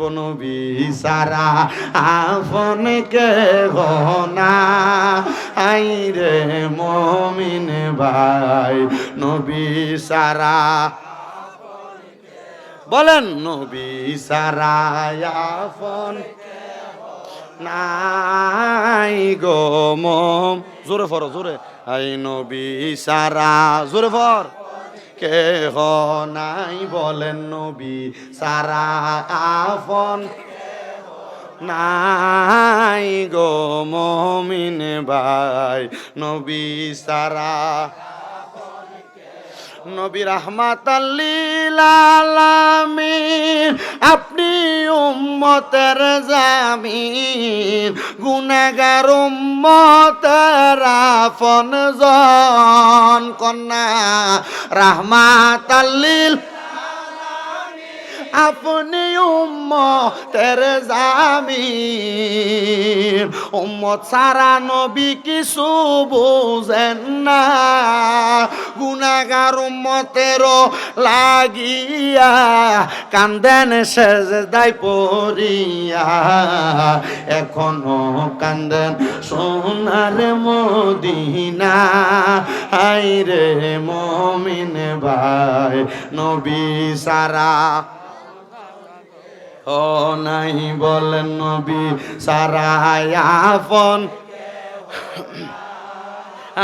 নবী সারা আপন কে গনা আই রে মমিন ভাই, নবী সারা। বলেন, নবী সারা নাই গো মম। জোরে ফর, জোরে। আই নবী সারা, জোরে ফর। কে হ নাই বলেন নবী সারা আফন নাই গো মমিন ভাই নবী সারা নবী রহমাত আলামিন আপনি উম্মতের জামিন গুনাগার উম্মতের আপন জন কন্যা রহমাত আপনি উম্মতের জামিন। উম্মত সারা নবী কিছু বুঝেন না। গুনাগার উম্মতের লাগিয়া কান্দেন শেষ দায় পড়িয়া। এখনও কান্দেন সোনার মদিনা। হাই রে মমিন ভাই, নবী সারা ও নাই বলেন নবী সারায়াফন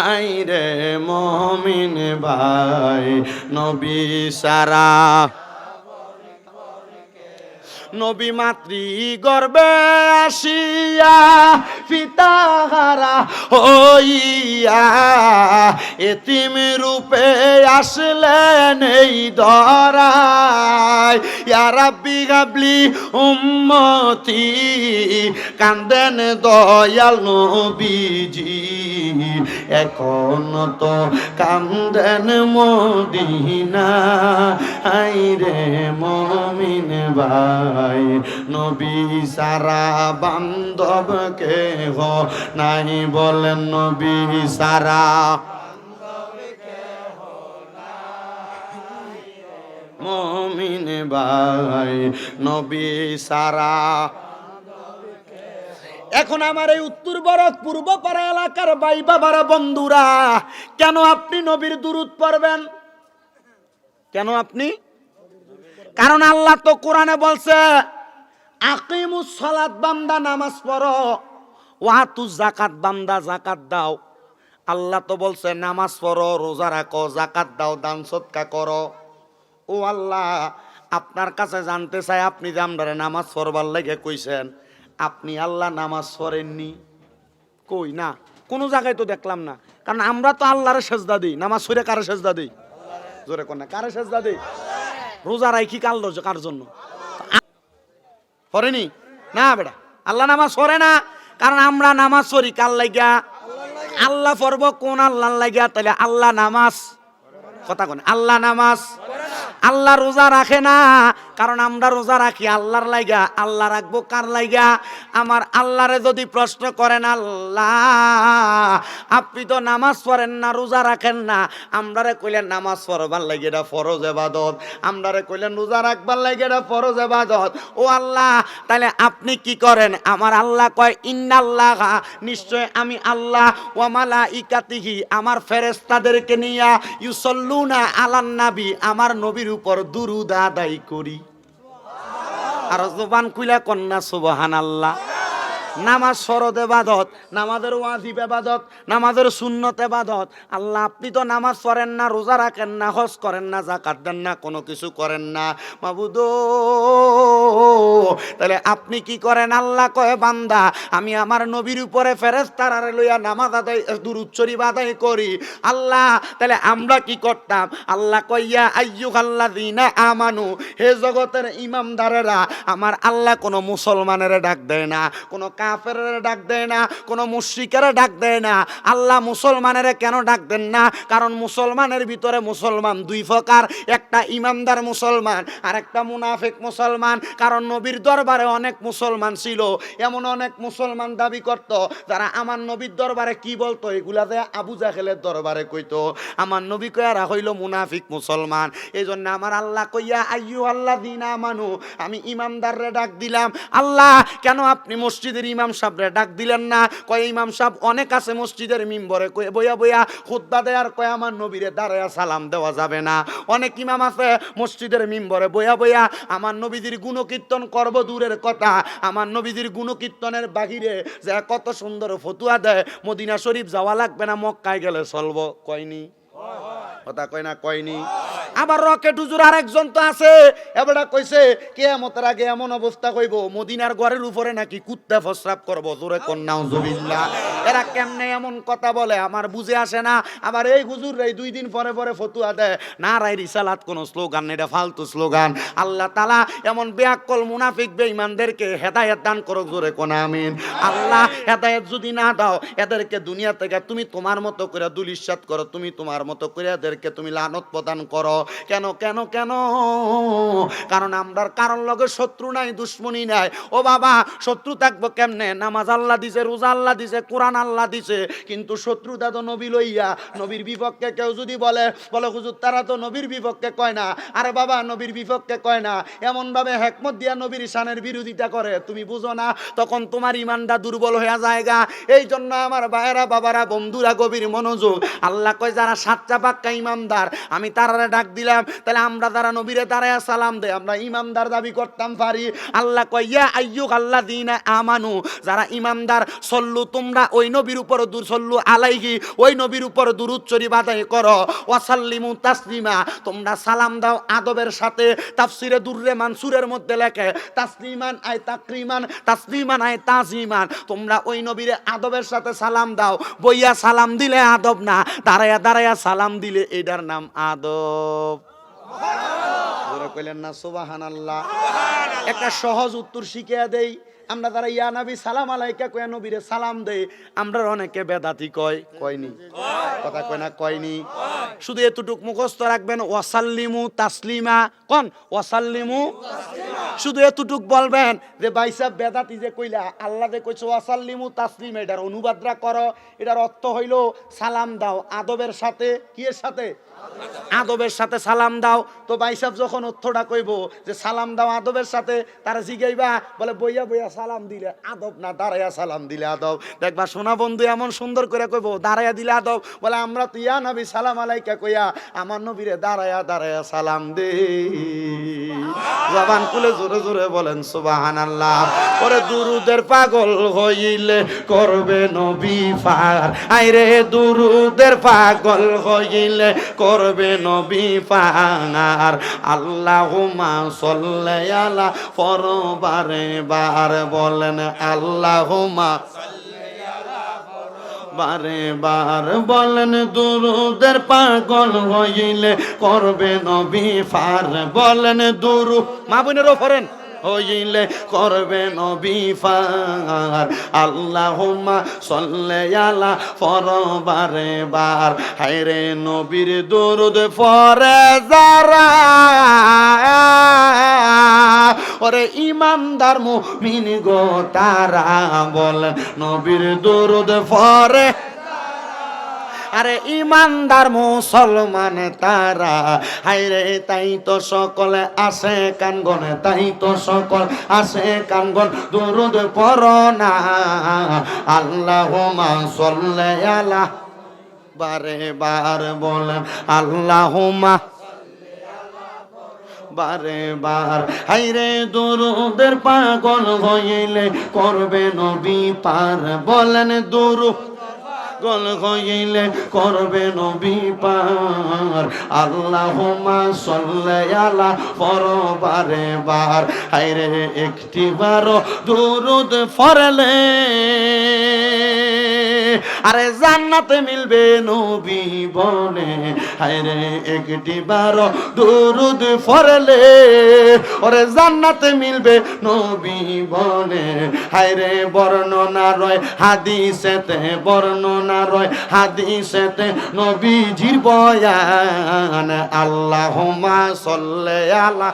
আই রে মমিন ভাই নবী সারা নবী মাতৃ গর্বে আসিয়া পিতাহারা হইয়া এতিম রূপে আসলেন এই ইয়ারাব্বি গাবলি উম্মতি, কান্দেন দয়াল নবীজি। এখন তো কান্দেন মদিনা। আই রে মমিন ভাই, নবী সারা বান্ধব কে হো নাই বলেন নবী সারা। মমিন ভাই, নবী সারা এখন আমার এই উত্তর বরক পূর্ব পাড়া এলাকার ভাই বাবারা বন্ধুরা, কেন আপনি নবীর দুরুদ পড়বেন? কেন আপনি? কারণ আল্লাহ তো কোরআনে বলছে, আকিমুস সালাত বান্দা নামাজ পড়ো ওয়াতু জাকাত বান্দা জাকাত দাও। আল্লাহ তো বলছে, নামাজ পড়ো, রোজা রাখো জাকাত দাও, দান সৎকা করো। ও আল্লাহ, আপনার কাছে জানতে চাই, আপনি যে আপনারা নামাজ পড়বার লেগে কইছেন আপনি আল্লাহ নামাজ পড়েননি। কই না? কোনো জায়গায় তো দেখলাম না। কারণ আমরা তো আল্লাহরে সেজদা দিই। নামাজ সরে কারে সেজদা দিই? জোরে কোন না কারে সেজদা দিই? রোজা রাখি কাল কার জন্য? পড়েনি? না বেটা। আল্লাহ নামাজ সরে না। কারণ আমরা নামাজ সরি কার লাগিয়া? আল্লাহ পড়ব কোন আল্লাহ লাগিয়া? তাহলে আল্লাহ নামাজ কথা কোন, আল্লাহ নামাজ আল্লাহ রোজা রাখে না। কারণ আমরা রোজা রাখি আল্লাহর লাইগা। আল্লাহ রাখব কার লাইগা? আমার আল্লাহরে যদি প্রশ্ন করেন আল্লাহ, আপনি তো নামাজ পড়েন না, রোজা রাখেন না। আমরারে কইলেন, নামাজ পড়বার লাগে এটা ফরজ এবাদত। আমরারে কইলেন, রোজা রাখবার লাগে এটা ফরজ এবাদত। ও আল্লাহ তাহলে আপনি কি করেন? আমার আল্লাহ কয়, ইন্নাল্লাহ, নিশ্চয় আমি আল্লাহ ওয়ামালা ইকাতিহি আমার ফেরেস্তাদেরকে নিয়া ইউসল্লুনা আলান নাবি, আমার নবীর উপর দুরুদ আদায় করি। আর জবান কুইলা কন্যা সুবহান আল্লাহ নামাজ শরদ এবাদত নামাজের ওয়াজিব এবাদত নামাজের সুন্নত এবাদত আল্লাহ, আপনি তো নামাজ পড়েন না, রোজা রাখেন না, হজ করেন না জাকাত দেন না, কোনো কিছু করেন না। মাবুদ, তাহলে আপনি কি করেন? আল্লাহ কয়, বান্দা, আমি আমার নবীর উপরে ফেরেস্তার লইয়া নামাজ আদায় দুরুচ্চরি আদায় করি। আল্লাহ, তাহলে আমরা কি করতাম? আল্লাহ কইয়া আইয়ুক আল্লাহ দিনা আমানু, হে জগতের ইমামদারেরা, আমার আল্লাহ কোনো মুসলমানের ডাক দেয় না, কোনো কাফের ডাক দেয় না, কোনো মুশ্রিকের ডাক দেয় না। আল্লাহ মুসলমানের কেন ডাক দেন না? কারণ মুসলমানের ভিতরে মুসলমান দুই প্রকার, একটা ইমানদার মুসলমান আর একটা মুনাফিক মুসলমান। কারণ নবীর দরবারে অনেক মুসলমান ছিল, এমন অনেক মুসলমান দাবি করত, যারা আমার নবীর দরবারে কি বলতো, এগুলা যে আবু জাহেলের দরবারে কইতো। আমার নবী কয়ারা হইল মুনাফিক মুসলমান। এই জন্য আমার আল্লাহ কইয়া আইয়ু আল্লাহ দিনা মানু আমি ইমামদাররে ডাক দিলাম, আল্লাহ, কেন আপনি মসজিদের ইমাম সাহেবরে ডাক দিলেন না। কয়, ইমাম সাহেব, অনেক আছে মসজিদের মিম্বরে। কয়ে বইয়া বইয়া খুদ্া দেয়ার কয়, আমার নবীরে দাঁড়ায় সালাম দেওয়া যাবে না। অনেক ইমাম আছে মসজিদের মিম্বরে। বইয়া বইয়া আমার নবীদের গুণকীর্তন করব দূরের কথা। আমার নবীদের গুণকীর্তনের বাহিরে যে কত সুন্দর ফতুয়া দেয়, মদিনা শরীফ যাওয়া লাগবে না, মক্কায় গেলে চলব। কয়নি? কথা কয় না, কয়নি? আবার রকেট হুজুর আরেকজন তো আছে। এবারে কইছে, কেয়ামতের আগে এমন অবস্থা কইব, মদিনার ঘরের উপরে নাকি কুত্তা ফসরাপ করব। জোরে কন্যা জবিল্লা এরা কেমনে এমন কথা বলে, আমার বুঝে আসে না। আবার এই হুজুর এই দুই দিন পরে পরে ফতুয়া দেয়। না রাই রিসালাত কোনো স্লোগান, এটা ফালতু স্লোগান। আল্লাহ তালা এমন বেয়াক্কল মুনাফিক বেঈমানদেরকে হেদায়েত দান করো জোরে কোন, আমিন। আল্লাহ হেদায়েত যদি না দাও, এদেরকে দুনিয়া থেকে তুমি তোমার মতো করে দুলিশ্বাত করো, তুমি তোমার মতো করে এদেরকে তুমি লানত প্রদান করো। কেন কেন কেন? কারণ আমরার কারণ লগে শত্রু নাই, দুশ্মনী নাই। ও বাবা, শত্রু থাকব কেমনে? নামাজ আল্লাহ দিছে, রোজা আল্লাহ দিছে, কোরআন আল্লাহ দিছে। কিন্তু শত্রুতা তো নবী লইয়া, নবীর বিপক্ষে কেউ যদি বলে বলে, হুজুর, তারা তো নবীর বিপক্ষে কয় না। আরে বাবা, নবীর বিপক্ষে কয় না। এমন ভাবে হেকমত দিয়া নবীর শানের বিরোধিতা করে, তুমি বুঝো না? তখন তোমার ইমানটা দুর্বল হয়ে যায়গা এই জন্য আমার ভাইয়েরা, বাবারা, বন্ধুরা, গভীর মনোযোগ। আল্লাহ কয়, যারা সাচ্চা পাক্কা ইমামদার আমি তারারে ডাক দিলাম, তাহলে আমরা যারা নবীরে দাঁড়ায় সালাম দেয় আমরা ইমামদার দাবি করতাম পারি আল্লাহ কয়, ইয়া আইয়ুক আল্লাহ দিন আমানু যারা ইমামদার সল্লু, তোমরা ওই নবীর উপর দূর, সল্লু আলাইহি ওই নবীর উপর দুরুচ্চরি বাদাই করো। ওয়াসাল্লিমু তাসলিমা, তোমরা সালাম দাও আদবের সাথে। তাফসিরে দুররে মানসুরের মধ্যে লেখে, তাসলিমান আয় তাকরিমান, তাসলিমান আয় তাজিমান তোমরা ওই নবীরে আদবের সাথে সালাম দাও। বইয়া সালাম দিলে আদব না, দাঁড়ায়া দাঁড়ায়া সালাম দিলে এটার নাম আদব। কইলেন না সুবাহান আল্লাহ একটা সহজ উত্তর শিখিয়া দেই। আমরা তারা ইয়া নবী, সালাম আলাইকা কয়া, নবীরে সালাম দেই আমরা অনেকে বেদাতি কয়, কয়নি। কথা কয় না, কয়নি। শুধু এতটুক মুখস্থ রাখবেন, ওয়াসাল্লিমু তাসলিমা কোন? ওয়াসাল্লিমু শুধু এতটুক বলবেন যে বাইসাব বেদাতি যে কইলা, আল্লাহ যে কইছে, ওয়াসাল্লিমু তাসলিম এটার অনুবাদরা করো। এটার অর্থ হইল, সালাম দাও। আদবের সাথে কি এর সাথে? আদবের সাথে সালাম দাও। তো বাইসাব যখন অর্থটা কইব যে, সালাম দাও আদবের সাথে তারা জিগাইবা, বলে, বইয়া বইয়া সালাম দিলে আদব না দাঁড়াইয়া সালাম দিলে আদব? দেখবা সোনা বন্ধু এমন সুন্দর করে কইব, দাঁড়াইয়া দিলে আদব? বলে, আমরা তো ইয়া নবী, সালাম আলাইকা কইয়া, আমার নবীরে দাঁড়াইয়া দাঁড়াইয়া সালাম দে জবান খুলে জোরে জোরে বলেন সুবাহান আল্লাহ ওরে দুরুদের পাগল হইলে করবে নবী ফার আইরে দুরুদের পাগল হইলে করবে নবী ফার আল্লাহুমা সল্লে আলা পরবারে বার। বলেন আল্লাহুমা বারে বার বলেন, দুরুদের পাগল হইলে করবে নবী ফার বলেন, দুরু, মা বোনেরও ফরেন। হইলে করবে নবী ফার। আল্লাহুম্মা সল্লে আলা ফরবারে বার। হায়রে নবীর দুরুদ ফরে যারা। ওরে ইমানদার মুমিন গো, তারা বল, নবীর দুরুদ ফরে আরে ইমানদার মুসলমান তারা হাইরে তাই তো সকলে আসে কানগনে, তাই তো সকল আসে কানগন, দুরুদ পরনা আল্লাহ মা সল্লে আলা, বারে বার বলেন আল্লাহ মা বারে বার। হাইরে দুরুদের পাগল হইলে করবে নবী পার, বলেন দুরু গল হইলে করবে নবী পার। আল্লাহ সাল্লি আলা পরবারে বার। হাইরে একটি বারো দুরুদ ফরলে। আরে জান্নাতে মিলবে নবী বনে। হায়রে একটি বার দুরুদ ফরলে। ওরে জান্নাতে মিলবে নবী বনে। হায়রে বর্ণনা রয় হাদিসেতে, বর্ণনা রয় হাদিসেতে নবীজির বয়ান, আল্লাহুম্মা সাল্লি আলা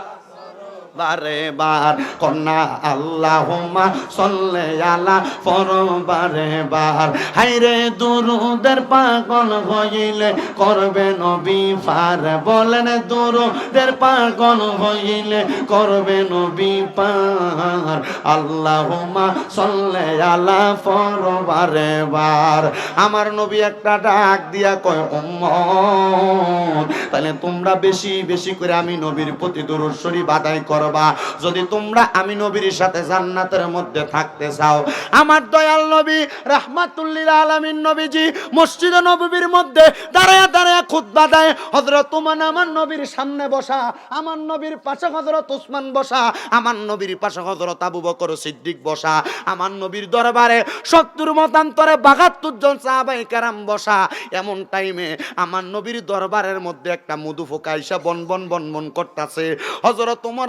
বারে বার, কন্যা আল্লাহুম্মা সল্লে আলা ফর বারে। বার হাইরে দুরুদের পাগল হইলে করবে নবী পার। বলেন দুরুদের পাগল হইলে করবে নবী পার। আল্লাহুম্মা সল্লে আলা ফর বারে। বার আমার নবী একটা ডাক দিয়া কয়, উম্মত, তাহলে তোমরা বেশি বেশি করে আমি নবীর প্রতি দরুদ শরীফ আদায় করবা। যদি তোমরা আমি নবীর সাথে জান্নাতের মধ্যে থাকতে চাও, আমার দয়াল নবী, রাহমাতুল্লিল আলামিন নবীজি মসজিদ নববীর মধ্যে দাঁড়ায় দাঁড়ায় খুতবা দেয়, হযরত তুমান আমার নবীর সামনে বসা, আমার নবীর পাশে হযরত উসমান বসা, আমার নবীর পাশে হযরত আবু বকর সিদ্দিক বসা, আমার নবীর দরবারে সত্তর মতান্তরে বাহাত্তর জন সাহাবাই কারাম বসা। এমন টাইমে আমার নবীর দরবারের মধ্যে একটা মধু ফোকা বন বন বন বন করতেছে। হজরত তোমার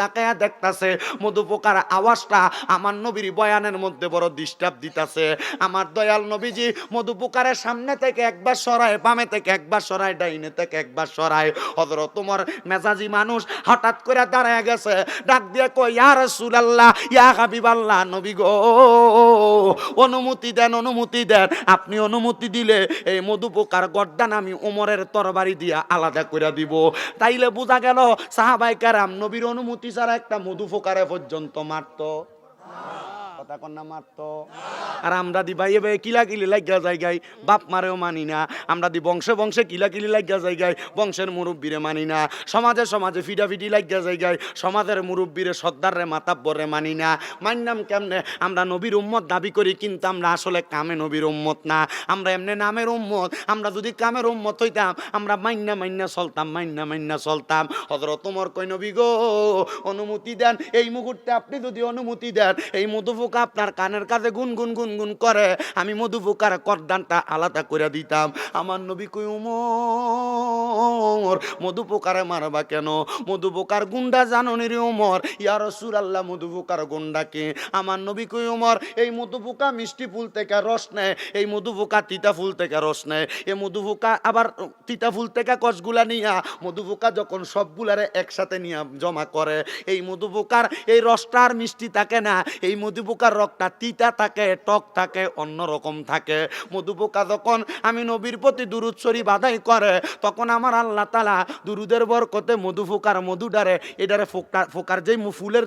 তাকায়া দেখতাছে মধু পোকার আওয়াজটা আমার নবীর বয়ানের মধ্যে বড় ডিস্টার্ব দিতাছে। আমার দয়াল নবীজি মধু পোকারের সামনে থেকে একবার সরায়, বামে থেকে একবার সরায়, ডাইনে থেকে একবার সরায়। তোমার মেজাজি মানুষ হঠাৎ করে দাঁড়ায় গেছে, ডাক দিয়ে কই ইয়া হাবিবাল্লাহ, নবী গো, অনুমতি দেন অনুমতি দেন। আপনি অনুমতি দিলে এই মধু পোকার গর্দান আমি উমরের তরবারি দিয়া আলাদা করে দিব। তাইলে বোঝা গেল সাহাবাই কারাম নবীর অনুমতি ছাড়া একটা মধু ফোকারে পর্যন্ত মারতো। কন্যা মারতো আর আমরা দি ভাই লাগিয়া জায়গায়, বাপ মারেও মানি না। আমরা দি বংশে বংশে লাগিয়া জায়গায়, বংশের মুরব্বীরে মানি না। সমাজে সমাজে ফিডাফিডি লাগিয়া জায়গায়, সমাজের মুরব্বীরে সর্দারে মাতাব্বরে মানি না। মাননাম কেমনে? আমরা নবীর উম্মত দাবি করি, কিন্তু আমরা আসলে কামে নবীর উম্মত না। আমরা এমনি নামের উম্মত। আমরা যদি কামের উম্মত হইতাম, আমরা মাইন্না মাইন্না চলতাম মাইন্না মাইন্না চলতাম। হজরত তোমার কই নবী গো, অনুমতি দেন। এই মুহূর্তে আপনি যদি অনুমতি দেন, এই মধুফুকা আপনার কানের কাছে গুন গুন গুন গুন করে, আমি মধুফুকার করদানটা আলাদা করে দিতাম। আমার নবী কই, উমর, মধুপোকারে মারবা কেন? মধুপোকার গুন্ডা জাননির উমর? ইয়ার সুর আল্লাহ মধুপোকার গুন্ডাকে আমার নবী কই, উমর, এই মধুপোকা মিষ্টি ফুল থেকে রস নেয়, এই মধুপোকা তিতা ফুল থেকে রস নেয় এই মধুপোকা আবার তিতা ফুল থেকে কষগুলা নিয়া, মধুপোকা যখন সবগুলারে একসাথে নিয়ে জমা করে, এই মধুপোকার, এই রসটা আর মিষ্টি থাকে না, এই মধুপোকার রকটা তিতা থাকে, টক থাকে অন্যরকম থাকে। মধুপোকা যখন আমি নবীর প্রতি দুরুদ শরীফ আদায় করে, তখন আমার আল্লাহ তালা দুরুদের বরকতে মধু ফোকার মধু ডারে এটারে ফোকা, ফোকার যেই ফুলের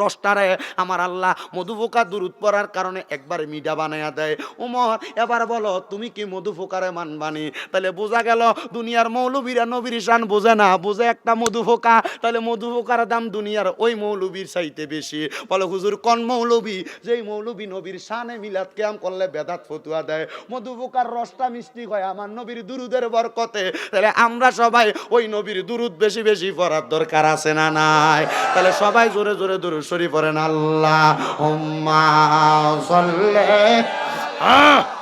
রসটারে, আমার আল্লাহ মধু ফোকা দুরুদ পড়ার কারণে একবারে মিডা বানাইয়া দেয়। উমর এবার বলো, তুমি কি মধু ফোকারে মানবানি? তাহলে বোঝা গেল, দুনিয়ার মৌলবীরা নবীর শান বোঝে না। বোঝে একটা মধু ফোকা তাহলে মধু ফোকার দাম দুনিয়ার ওই মৌলবীর চাইতে বেশি। বলে, হুজুর, কোন মৌলবী? যেই মৌলবী নবীর সানে মিলাদ কেয়াম করলে বেদাত ফতুয়া দেয়, মধুবোকার রসটা মিষ্টি হয় আমার নবীর দুরুদের বরকতে। তাহলে আমরা সবাই ওই নবীর দুরুদ বেশি বেশি পড়ার দরকার আছে না নাই? তাহলে সবাই জোরে জোরে দুরুদ শরীফ পড়েন আল্লাহ হুম্মা সাল্লে। আহ!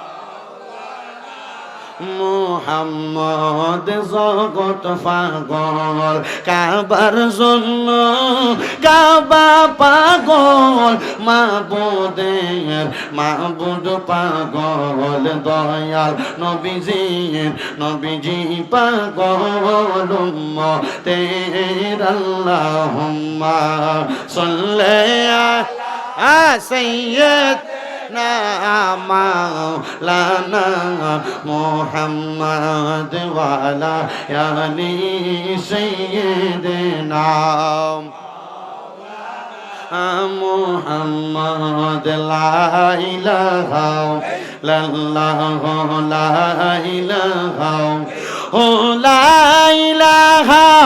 মোহাম্মদ জগত পাগল, কাবার জন্য কাবা পাগল, মাবুদের মাবুদ পাগল, দয়াল নবীজির নবীজি পাগল, উম্মতের আল্লাহুম্মা সাল্লি আ সাইয়্যিদ। মাওলানা মোহাম্মদ ওয়ালা ইয়ানি সাইয়্যিদিনা মোহাম্মদ লাইলাহাও লাল্লাহু লাইলাহাও ও লাইলাহাও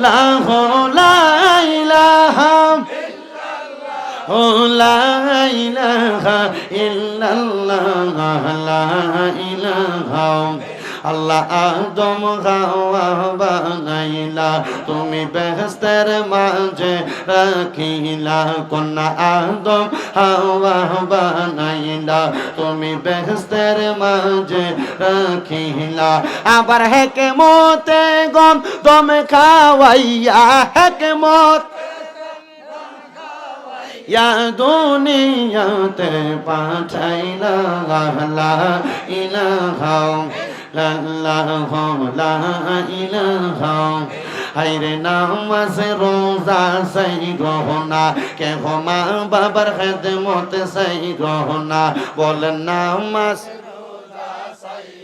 লাহু লা লা ইলাহা ইল্লাল্লাহ লা আল্লাহ আদম হাওয়া বানাইলা তুমি বেহেস্তের মাঝে রাখিলা কন্যা আদম হাওয়া বানাইলা তুমি বেহেস্তের মাঝে রাখিলা আবার হেকে মতে গম দমে খাওয়াইয়া হেকে মত ইয়া দুনিয়াতে পাঠাইলা লা ইলাহা লাল্লাহু লা ইলাহা। হাইরে নামাজ, রোজা সেই গহনা কে মা বাবার খেদমত সেই গহনা। বলেন নামাজ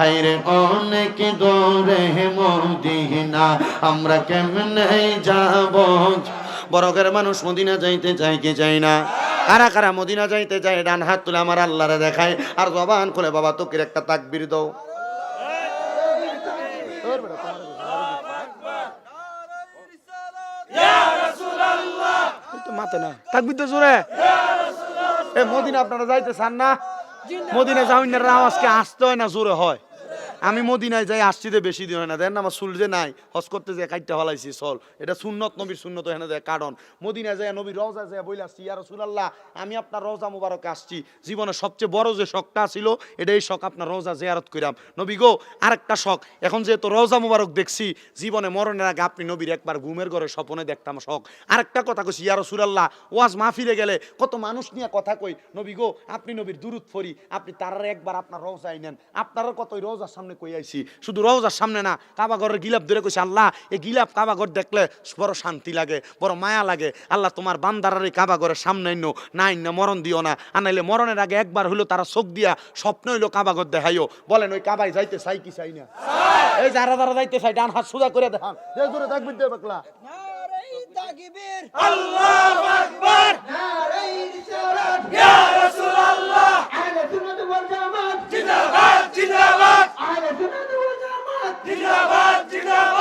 হাইরে অনেক দূরে মদিনা আমরা কেমনে যাব? বড়কের মানুষ মদিনা যাইতে চাই কি চাই না? কারা কারা মদিনা যাইতে চায়? ডান হাত তুলে আমার আল্লাহরে দেখায় আর জবান খুলে বাবা তোকের একটা তাকবির দাও। মাতে না থাকবি তো জোরে। এ মদিনা আপনারা যাইতে চান না? মদিনা যাওয়ার আওয়াজকে আসতে হয় না জোরে হয়। আমি মদিনায় যাই আসছি বেশি দিন হয় না। দেন আমার চুল যে নাই, হজ করতে যে কাইটটা হলাইছি চল। এটা সুন্নত, নবীর সুন্নত হেনে দেয় কারণ। মদিনায় যায় নবীর রওজা যায় বইলে আসছি, ইয়া রাসূলুল্লাহ, আমি আপনার রওজা মুবারকে আসছি। জীবনের সবচেয়ে বড় যে শখটা ছিল, এটা এই শখ আপনার রওজা জিয়ারত কইরাম। নবী গো, আরেকটা শখ, এখন যেহেতু রওজা মুবারক দেখছি, জীবনে মরণের আগে আপনি নবীর একবার ঘুমের ঘরে স্বপনে দেখতাম শখ। আরেকটা কথা কইছি, ইয়া রাসূলুল্লাহ, ওয়াজ মাহফিলে গেলে কত মানুষ নিয়ে কথা কই। নবী গো, আপনি নবীর দুরুদ ফরি আপনি তারারে একবার আপনার রওজায় নেন। আপনারও কত ওই রওজার সামনে কই আইছি? শুধু রওজার সামনে না কাবা ঘরের গিলাপ ধরে কইছে আল্লাহ এই গিলাপ কাবা ঘর দেখলে বড় শান্তি লাগে বড় মায়া লাগে। আল্লাহ তোমার বান্দারার এই কাবা ঘরের সামনে আইনো না আইন না মরণ দিও না। আনাইলে মরণের আগে একবার হইল তারা চোখ দিয়া স্বপ্ন হইল কাবা ঘর দেখাইও। বলেন ওই কাবায় যাইতে চাই কি চাই না? এই যারা যারা যাইতে চাই ডান হাত সোজা করে দেখান। যে জোরে থাকবি দে বাকলা।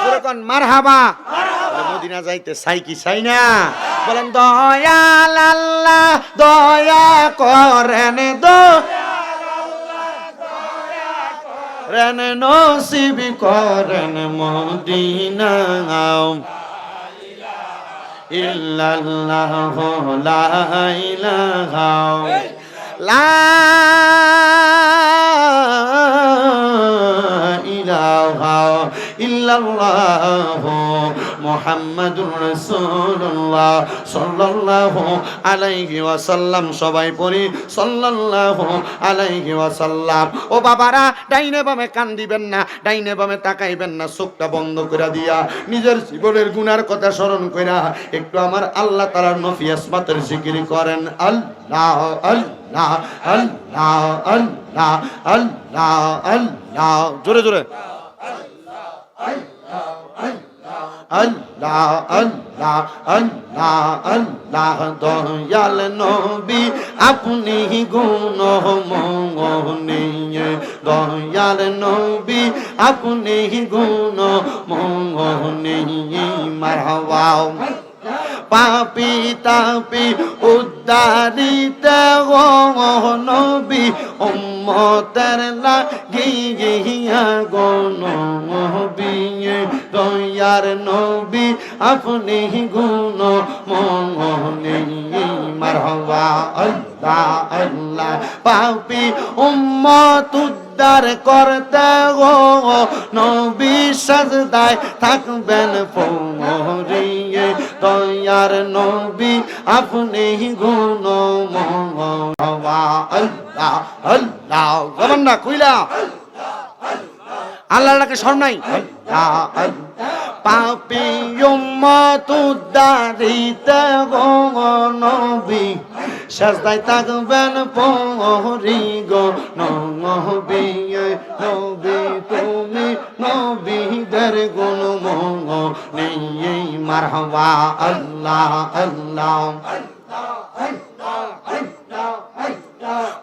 যেরকম মারহাবা। মদিনা যাইতে চাই কি চাই না? বলেন দয়াল আল্লাহ দয়া করেন দো। রেন নসিব করেন মদিনা ইল্লাল্লাহ লা ইলাহা। লা ইলাহা ইল্লাল্লাহ মুহাম্মাদুর রাসূলুল্লাহ সাল্লাল্লাহু আলাইহি ওয়াসাল্লাম। সবাই পড়ি, সাল্লাল্লাহু আলাইহি ওয়াসাল্লাম। ও বাবারা, ডাইনে বামে কান দিবেন না, ডাইনে বামে তাকাইবেন না, চোখটা বন্ধ করে দিয়া, নিজের জীবনের গুনার কথা স্মরণ কইরা একটু আমার আল্লাহ তাআলার নফি আসমাতের জিকির করেন, আল্লাহ আল্লাহ আল্লাহ আল্লাহ আল্লাহ আল্লাহ। জোরে জোরে। আল্লাহ আল্লাহ আল্লাহ আল্লাহ দয়াল নবী আপনি গুণ মঙ্গনিয়ে দয়াল পাপি তাপি উদ্দারিত গো নবী, উম্মতের লাগিয়া গো নবী দয়ার নবী, আপনি গুণ মনে মারহবা আল্লাহ আল্লাহ, পাপি উম্মত উদ্ধার করতে গো, নবী সাজদায় থাকবেন পৌরিয়ে দয়ার নবী আপনি গুণ আল্লাহ আল্লাহ গমন না কইলা আল্লাহকে স্মরণ নাই? পাপি উম্মতুদ্দারিতে গো নবী, সাজদায় থাকবেন পহরি গো তুমি নবীদের গুণ মঙ্গ নেই মারহবা, আল্লাহ আল্লাহ।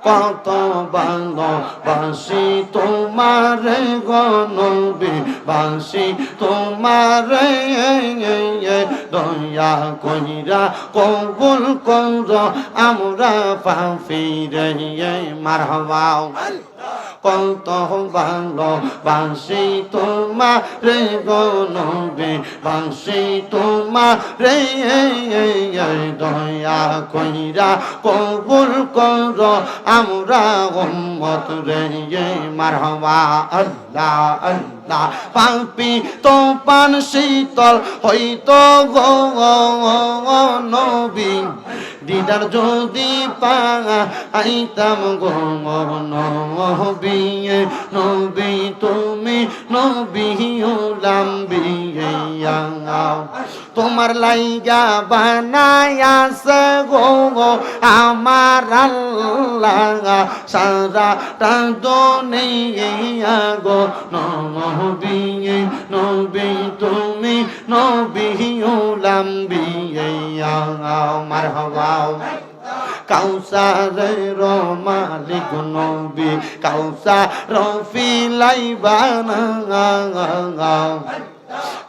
কত ভালোবাসি তোমার গনবি বাসি তোমার দয়া কইরা কবুল কর, আমরা পাফি রে মারহাবাও কত ভালো বাসি তোমার রে গনবে বাসি তোমার রে দয়া কইরা কবুল কর, আমরা উম্মত রে মারহাবা। আল্লাহ আল্লাহ। পাপি তো পান শীতল হইত গো নবী। দিদার যদি পা আইতাম গো নবী নবী তুমি নবী উলাম বিয়া তোমার লাইগা বানায়াছে গো, আমার আল্লাহ সারা দুনিয়া গো নবী নবী তুমি নবী উলাম বিয়া মারহাবা কাউসারের মালিক নবী কাউসার রফিলাইবানা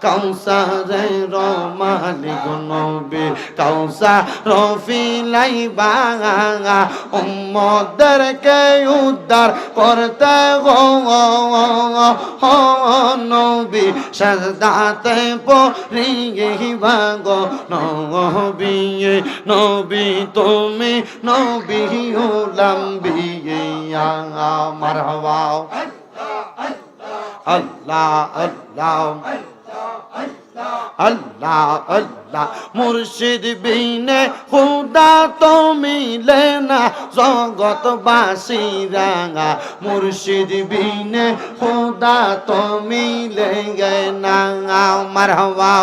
কাউসারের মালিক নবী কাউসা রফিলাই বাঙা উম্মদেরকে উদ্ধার করতে গো নবী, সাজদাতে পরিবা গো নবী নবী তুমি নবী উলাম বিয়া মারহাবা আল্লাহ আল্লাহ। আল্লাহ আল্লাহ। মুর্শিদ বিনে খুদা তো মিলে না জগত বাসি রাঙা। মুর্শিদ বিনে খুদা তো মিলে না মারহাবা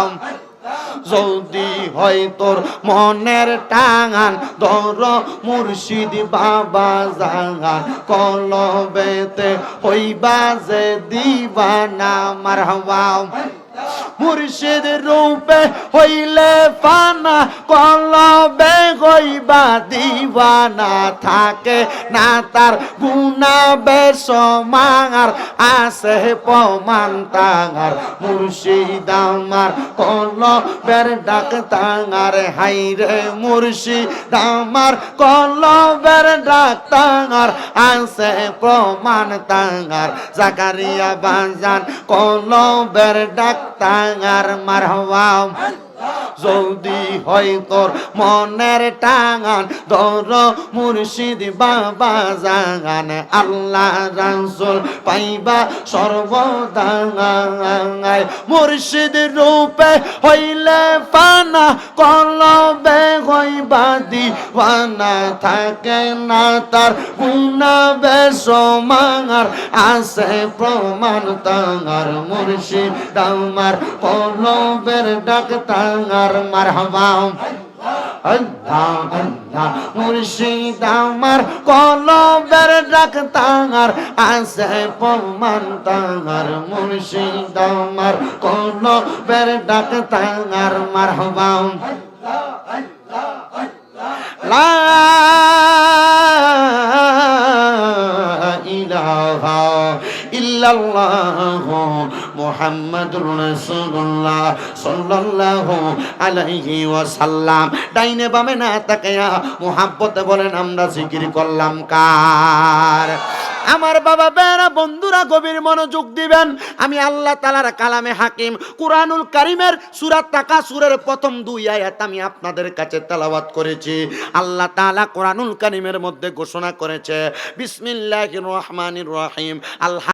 যদি হয় তোর মনের টাঙান, ধর মুর্শিদ বাবা জাগান কলবেতে হইবা যে দিবানা মারহাবা মুর্শিদ রূপে হইলে ফানা, কলবে হইবা দিবানা থাকে না তার গুণা বেসমার আছে প্রমাণ তাঙার। মুর্শিদ আমার কলবের ডাক তাঙার। হাইরে মুর্শিদ আমার কলবের ডাক তাঙার, আছে প্রমাণ তাঙার। জাকারিয়া বাজান কলবের ডাক তাঙার মারহবা যদি হয় তোর মনের টাঙান, ধর মুর্শিদ বাবা জাগান, আল্লাহ রাসুল পাইবা সর্বদাঙায়। মুর্শিদ রূপে হইলে ফানা, কলবে হইবা দিওয়ানা, থাকে না তার গুণা বেসমার, আছে প্রমাণ তাঙার মুর্শিদ আমার কলবের ডাক তাঙার। মারহাবা। আল্লাহ আল্লাহ, মুর্শিদ আমার, কলবের ডাক তাঙার আছে প্রমাণ তাঙার মুর্শিদ আমার, কলবের ডাক তাঙার মারহাবা। লা ইলাহা ইল্লাল্লাহ মুহাম্মাদুর ডাইনে বামে না তাকায়া মুহাব্বতে বলেন, আমরা জিকির করলাম কার? আমার বাবা বেরা বন্ধুরা গভীর মনোযোগ দিবেন। আমি আল্লাহ তালার কালামে হাকিম। কুরআনুল কারিমের সুরাত তাকা সুরের প্রথম দুই আয়াত আমি আপনাদের কাছে তেলাওয়াত করেছি। আল্লাহ তালা কোরআনুল কারিমের মধ্যে ঘোষণা করেছে, বিসমিল্লাহির রহমানির রহিম। আল্লাহ